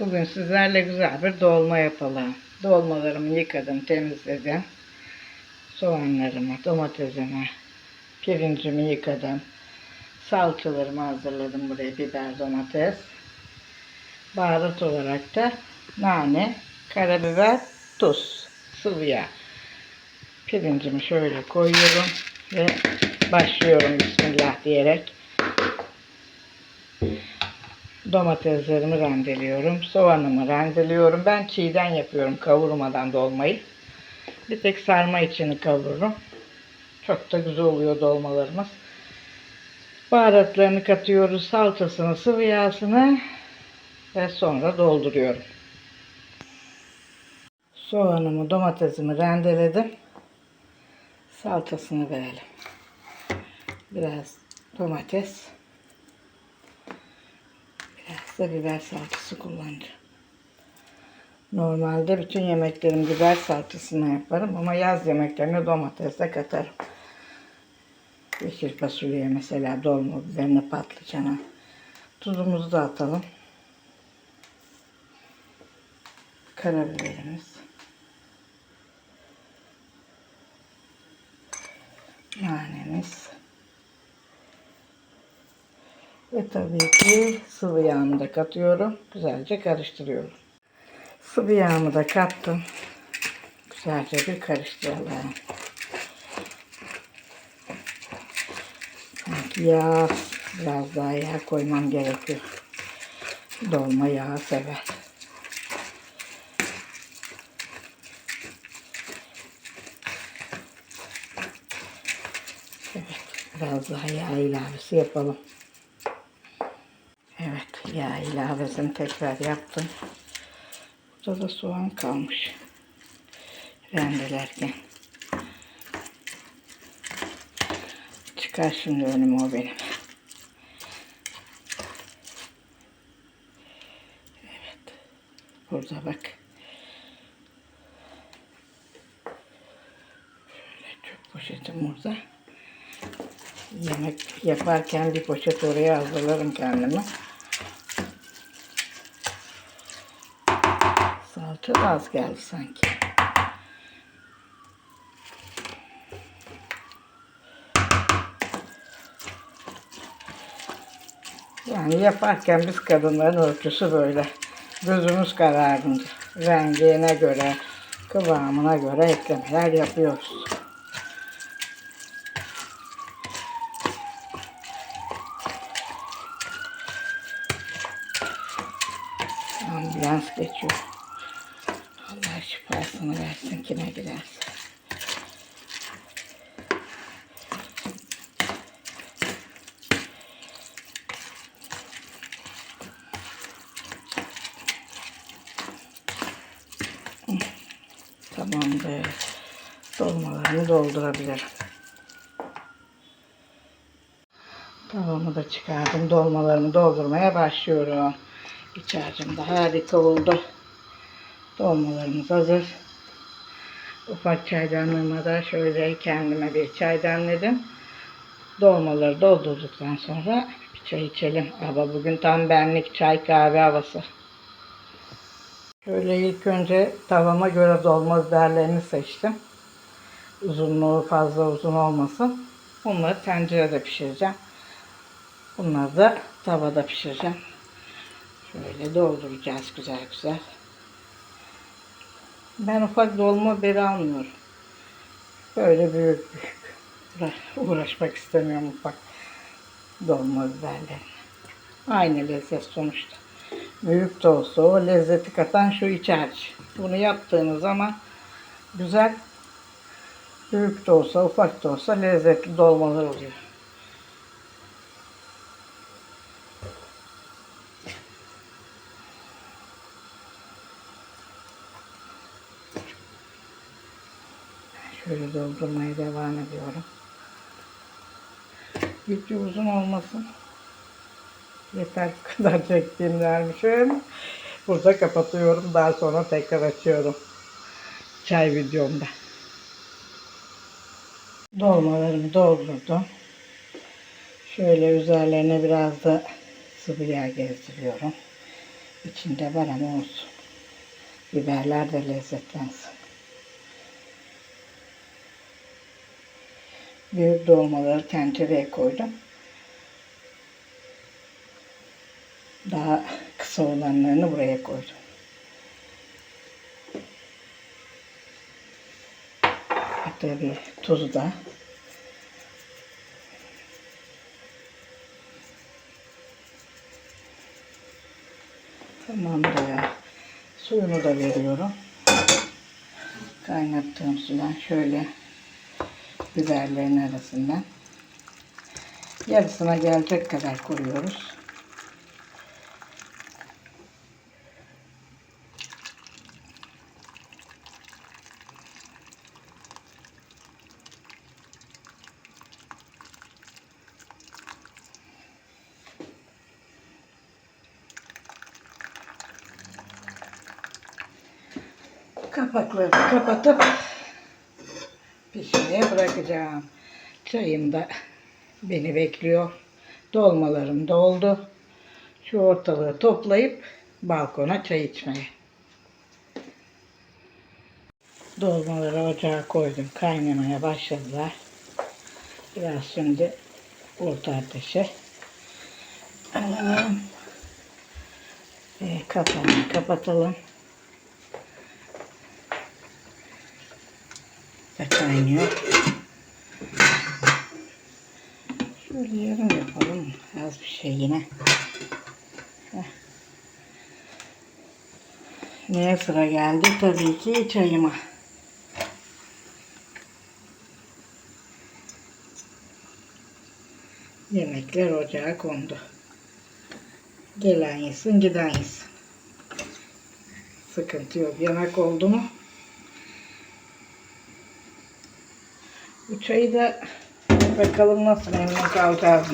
Bugün sizlerle güzel bir dolma yapalım. Dolmalarımı yıkadım, temizledim. Soğanlarımı, domatesimi, pirincimi yıkadım. Salçalarımı hazırladım buraya. Biber, domates. Baharat olarak da nane, karabiber, tuz, sıvı yağ. Pirincimi şöyle koyuyorum ve başlıyorum Bismillah diyerek. Domateslerimi rendeliyorum. Soğanımı rendeliyorum. Ben çiğden yapıyorum kavurmadan dolmayı. Bir tek sarma içini kavururum. Çok da güzel oluyor dolmalarımız. Baharatlarını katıyoruz. Salçasını, sıvı yağsını ve sonra dolduruyorum. Soğanımı, domatesimi rendeledim. Salçasını verelim. Biraz domates. Da biber salçası kullanacağım. Normalde bütün yemeklerimi biber salçasına yaparım ama yaz yemeklerine domates de katarım. Yeşil fasulyeye mesela dolma biberine patlıcana. Tuzumuzu da atalım. Karabiberimiz. Nanemiz. Ve tabii ki sıvı yağımı da katıyorum. Güzelce karıştırıyorum. Sıvı yağımı da kattım. Güzelce bir karıştıralım. Yağ, biraz daha yağ koymam gerekiyor. Dolma yağı sever. Evet, biraz daha yağ ilavesi yapalım. Yağ ilavesini tekrar yaptım. Burada da soğan kalmış. Rendelerken. Çıkar şimdi önüme o benim. Evet. Burada bak. Şöyle çöp poşetim burada. Yemek yaparken bir poşet oraya hazırlarım kendime. Da az geldi sanki. Yani yaparken biz kadınların ölçüsü böyle. Gözümüz kararınca. Rengine göre, kıvamına göre eklemeler yapıyoruz. Ambulans geçiyor. Allah şifasını versin kime giderse. Tamamdır. Dolmalarımı doldurabilirim. Tavamı da çıkardım. Dolmalarımı doldurmaya başlıyorum. İç harcım da harika oldu. Dolmalarımız hazır. Ufak çaydanlığıma da şöyle kendime bir çay demledim. Dolmaları doldurduktan sonra bir çay içelim. Ama bugün tam benlik çay kahve havası. Şöyle ilk önce tavama göre dolma biberlerini seçtim. Uzunluğu fazla uzun olmasın. Bunları tencerede pişireceğim. Bunları da tavada pişireceğim. Şöyle dolduracağız güzel güzel. Ben ufak dolma biberi almıyorum. Böyle büyük büyük. Uğra- Uğraşmak istemiyorum ufak dolma biberlerine. Aynı lezzet sonuçta. Büyük de olsa o lezzeti katan şu iç harç. Bunu yaptığınız zaman güzel büyük de olsa ufak da olsa lezzetli dolmalar oluyor. Şöyle doldurmaya devam ediyorum. Video uzun olmasın. Yeter bu kadar çektiğim dermişim. Burada kapatıyorum. Daha sonra tekrar açıyorum. Çay videomda. Dolmalarımı doldurdum. Şöyle üzerlerine biraz da sıvı yağ gezdiriyorum. İçinde var ama olsun. Biberler de lezzetlensin. Büyük dolmaları tencereye koydum. Daha kısa olanlarını buraya koydum. Tabii tuzu da. Tamam da ya. Suyunu da veriyorum. Kaynattığım sudan şöyle biberlerin arasından yarısına gelecek kadar koyuyoruz. Kapakları kapatıp pişmeye bırakacağım. Çayım da beni bekliyor. Dolmalarım doldu. Şu ortalığı toplayıp balkona çay içmeye. Dolmaları ocağa koydum. Kaynamaya başladılar. Biraz şimdi orta ateşe alalım. Ve kapağını kapatalım. Kaynıyor. Şöyle yarım yapalım. Az bir şey yine. Neye sıra geldi? Tabii ki çayıma. Yemekler ocağa kondu. Gelen yesin, giden yesin. Sıkıntı yok. Yemek oldu mu? Çayı da bakalım nasıl memnun kalacağız.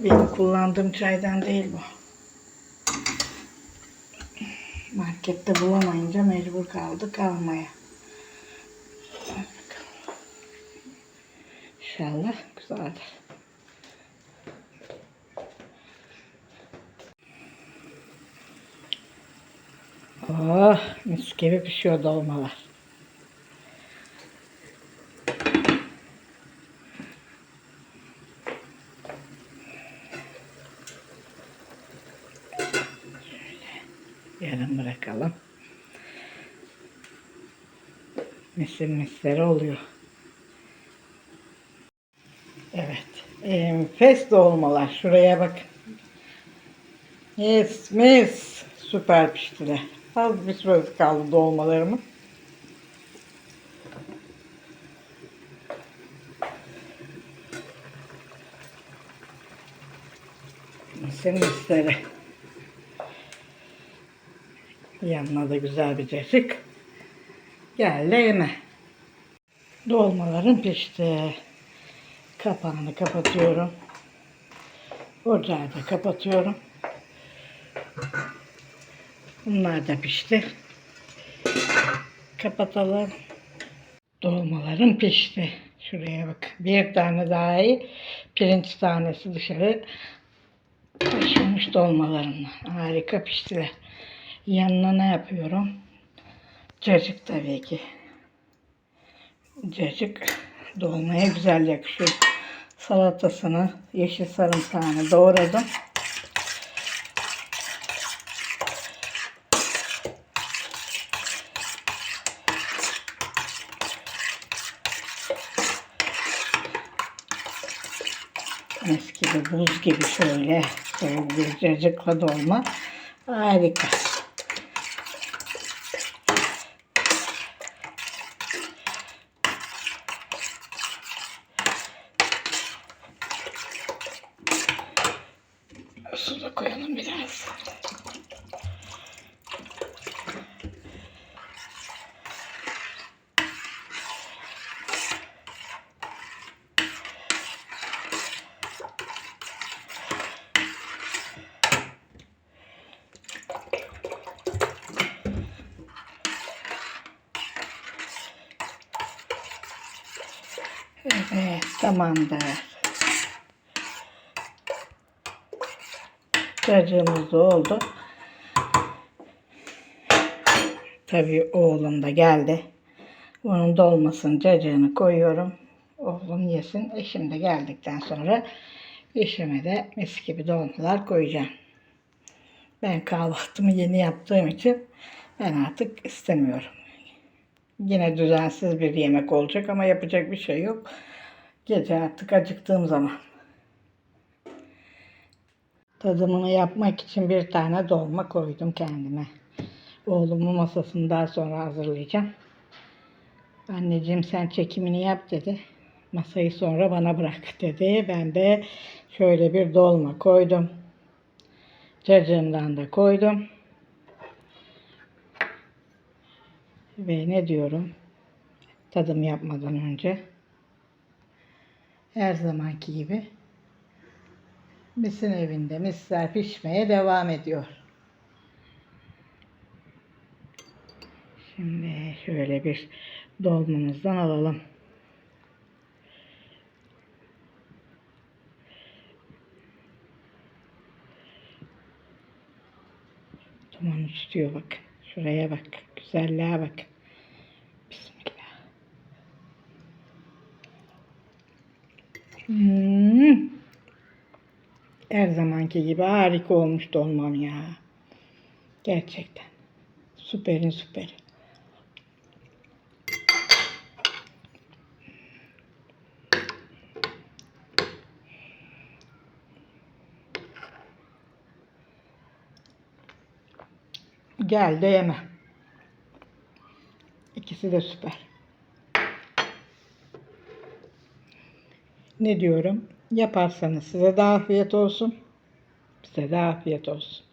Benim kullandığım çaydan değil bu. Markette bulamayınca mecbur kaldık almaya. İnşallah güzeldir. Oh, mis gibi pişiyor dolmalar. Yarım bırakalım. Misir misleri oluyor. Evet. Enfes dolmalar. Şuraya bak. Mis mis. Süper piştiler. Az bir süresi kaldı dolmalarımın. Misir misleri. Yanına da güzel bir cacık. Gel de yeme. Dolmalarım pişti. Kapağını kapatıyorum. Ocağı da kapatıyorum. Bunlar da pişti. Kapatalım. Dolmalarım pişti. Şuraya bak. Bir tane daha iyi. Pirinç tanesi dışarı taşımış dolmalarımla. Harika piştiler. Yanına ne yapıyorum? Cacık tabii ki. Cacık dolmaya güzel yakışıyor. Salatasını, yeşil sarımsağını doğradım. Mis gibi, buz gibi şöyle soğuk bir cacıkla dolma. Harika. Koyalım biraz. Evet, tamamdır. Cacığımız da oldu. Tabii oğlum da geldi. Onun dolmasın cacığını koyuyorum. Oğlum yesin. Eşim de geldikten sonra eşime de mis gibi dolmalar koyacağım. Ben kahvaltımı yeni yaptığım için ben artık istemiyorum. Yine düzensiz bir yemek olacak ama yapacak bir şey yok. Gece artık acıktığım zaman. Tadımını yapmak için bir tane dolma koydum kendime. Oğlumun masasını daha sonra hazırlayacağım. Anneciğim sen çekimini yap dedi. Masayı sonra bana bırak dedi. Ben de şöyle bir dolma koydum. Cacığımdan da koydum. Ve ne diyorum? Tadım yapmadan önce. Her zamanki gibi misin evinde misler pişmeye devam ediyor. Şimdi şöyle bir dolmamızdan alalım. Dumanı tutuyor bak. Şuraya bak. Güzelliğe bak. Bismillah. Hmm. Her zamanki gibi harika olmuş dolmam ya. Gerçekten. Süperin süperi. Gel de yeme. İkisi de süper. Ne diyorum? Yaparsanız size de afiyet olsun. Size de afiyet olsun.